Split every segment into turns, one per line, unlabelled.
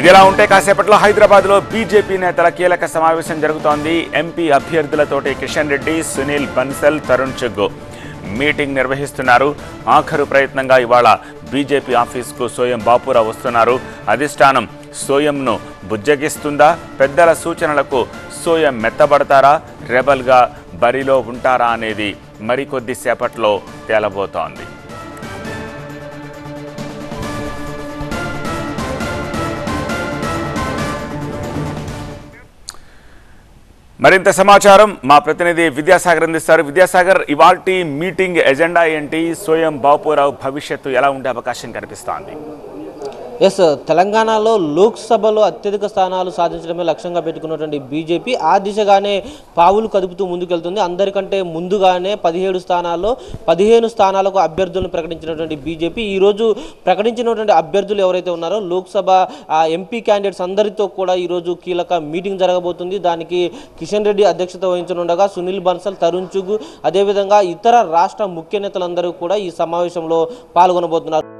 ఇదిలా ఉంటే కాసేపట్లో హైదరాబాద్లో బీజేపీ నేతల కీలక సమావేశం జరుగుతోంది. ఎంపీ అభ్యర్థులతోటి కిషన్ రెడ్డి సునీల్ బన్సల్ తరుణ్ చుగ్గు మీటింగ్ నిర్వహిస్తున్నారు. ఆఖరు ప్రయత్నంగా ఇవాళ బీజేపీ ఆఫీస్కు సోయం బాపురా వస్తున్నారు. అధిష్టానం సోయంను బుజ్జగిస్తుందా? పెద్దల సూచనలకు సోయం మెత్తబడతారా? రెబల్గా బరిలో ఉంటారా అనేది మరికొద్ది సేపట్లో తేలబోతోంది. మరింత సమాచారం మా ప్రతినిధి విద్యాసాగర్ అందిస్తారు. విద్యాసాగర్ ఇవాల్టి మీటింగ్ ఎజెండా ఏంటి? సోయం బాపురావు భవిష్యత్తు ఎలా ఉండే అవకాశం కనిపిస్తోంది?
ఎస్ తెలంగాణలో లోక్సభలో అత్యధిక స్థానాలు సాధించడమే లక్ష్యంగా పెట్టుకున్నటువంటి బీజేపీ ఆ దిశగానే పావులు కదుపుతూ ముందుకెళ్తుంది. అందరికంటే ముందుగానే పదిహేడు స్థానాల్లో పదిహేను స్థానాలకు అభ్యర్థులను ప్రకటించినటువంటి బీజేపీ. ఈరోజు ప్రకటించినటువంటి అభ్యర్థులు ఎవరైతే ఉన్నారో లోక్సభ ఎంపీ క్యాండిడేట్స్ అందరితో కూడా ఈరోజు కీలక మీటింగ్ జరగబోతుంది. దానికి కిషన్ రెడ్డి అధ్యక్షత వహించనుండగా సునీల్ బన్సల్ తరుణ్ చుగ్ అదేవిధంగా ఇతర రాష్ట్ర ముఖ్య నేతలందరూ కూడా ఈ సమావేశంలో పాల్గొనబోతున్నారు.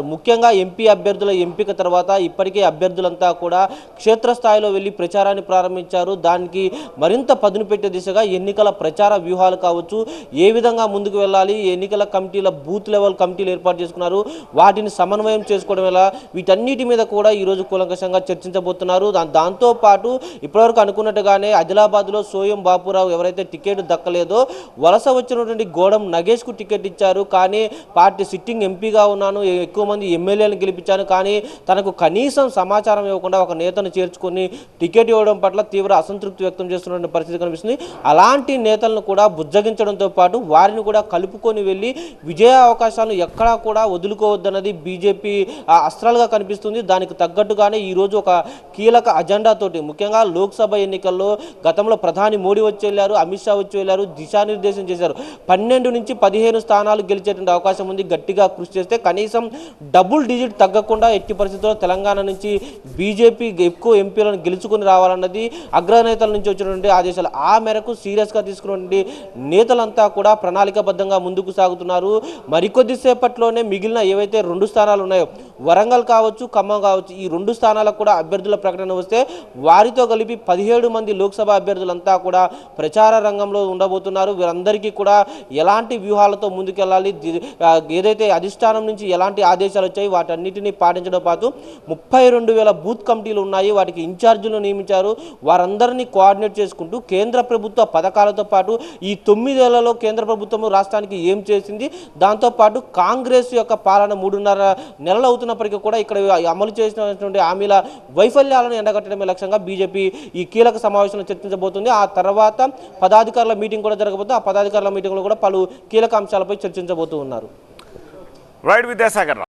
ముఖ్యంగా ఎంపీ అభ్యర్థుల ఎంపిక తర్వాత ఇప్పటికే అభ్యర్థులంతా కూడా క్షేత్రస్థాయిలో వెళ్ళి ప్రచారాన్ని ప్రారంభించారు. దానికి మరింత పదును పెట్టే దిశగా ఎన్నికల ప్రచార వ్యూహాలు కావచ్చు ఏ విధంగా ముందుకు వెళ్ళాలి ఎన్నికల కమిటీల బూత్ లెవెల్ కమిటీలు ఏర్పాటు చేసుకున్నారు వాటిని సమన్వయం చేసుకోవడం ఎలా వీటన్నిటి మీద కూడా ఈరోజు కూలంకషంగా చర్చించబోతున్నారు. దాంతోపాటు ఇప్పటివరకు అనుకున్నట్టుగానే ఆదిలాబాద్లో సోయం బాపురావు ఎవరైతే టికెట్ దక్కలేదో వలస వచ్చినటువంటి గోడం నగేష్కు టికెట్ ఇచ్చారు. కానీ పార్టీ సిట్టింగ్ ఎంపీగా ఉన్నాను ఎక్కువ మంది ఎమ్మెల్యేలను గెలిపించాను కానీ తనకు కనీసం సమాచారం ఇవ్వకుండా ఒక నేతను చేర్చుకొని టికెట్ ఇవ్వడం పట్ల తీవ్ర అసంతృప్తి వ్యక్తం చేస్తున్న పరిస్థితి కనిపిస్తుంది. అలాంటి నేతలను కూడా బుజ్జగించడంతో పాటు వారిని కూడా కలుపుకొని వెళ్ళి విజయ అవకాశాలను ఎక్కడా కూడా వదులుకోవద్దన్నది బీజేపీ అస్త్రాలుగా కనిపిస్తుంది. దానికి తగ్గట్టుగానే ఈరోజు ఒక కీలక అజెండాతోటి ముఖ్యంగా లోక్సభ ఎన్నికల్లో గతంలో ప్రధాని మోడీ వచ్చి వెళ్ళారు అమిత్ షా వచ్చి వెళ్ళారు దిశానిర్దేశం చేశారు. పన్నెండు నుంచి పదిహేను స్థానాలు గెలిచేటువంటి అవకాశం ఉంది గట్టిగా కృషి చేస్తే కనీసం డబుల్ డిజిట్ తగ్గకుండా ఎట్టి పరిస్థితుల్లో తెలంగాణ నుంచి బీజేపీ ఎక్కువ ఎంపీలను గెలుచుకుని రావాలన్నది అగ్రనేతల నుంచి వచ్చినటువంటి ఆదేశాలు. ఆ మేరకు సీరియస్గా తీసుకున్నటువంటి నేతలంతా కూడా ప్రణాళికాబద్ధంగా ముందుకు సాగుతున్నారు. మరికొద్దిసేపట్లోనే మిగిలిన ఏవైతే రెండు స్థానాలు ఉన్నాయో వరంగల్ కావచ్చు ఖమ్మం కావచ్చు ఈ రెండు స్థానాలకు కూడా అభ్యర్థుల ప్రకటన వస్తే వారితో కలిపి పదిహేడు మంది లోక్సభ అభ్యర్థులంతా కూడా ప్రచార రంగంలో ఉండబోతున్నారు. వీరందరికీ కూడా ఎలాంటి వ్యూహాలతో ముందుకెళ్ళాలి? ఏదైతే అధిష్టానం నుంచి ఎలాంటి ఆదేశాలు వచ్చాయి. వాటన్నిటిని పాటించడం పాటు ముప్పై రెండు వేల బూత్ కమిటీలు ఉన్నాయి. వాటికి ఇన్ఛార్జీలు నియమించారు. వారందరినీ కోఆర్డినేట్ చేసుకుంటూ కేంద్ర ప్రభుత్వ పథకాలతో పాటు ఈ తొమ్మిదేళ్ళలో కేంద్ర ప్రభుత్వం రాష్ట్రానికి ఏం చేసింది? దాంతోపాటు కాంగ్రెస్ యొక్క పాలన మూడున్నర నెలలు అవుతున్నప్పటికీ కూడా ఇక్కడ అమలు చేసినటువంటి హామీల వైఫల్యాలను ఎండగట్టడమే లక్ష్యంగా బీజేపీ ఈ కీలక సమావేశంలో చర్చించబోతుంది. ఆ తర్వాత పదాధికారుల మీటింగ్ కూడా జరగబోతుంది. ఆ పదాధికారుల మీటింగ్లో కూడా పలు కీలక అంశాలపై చర్చించబోతూ ఉన్నారు.
రైట్ విద్యాసాగర్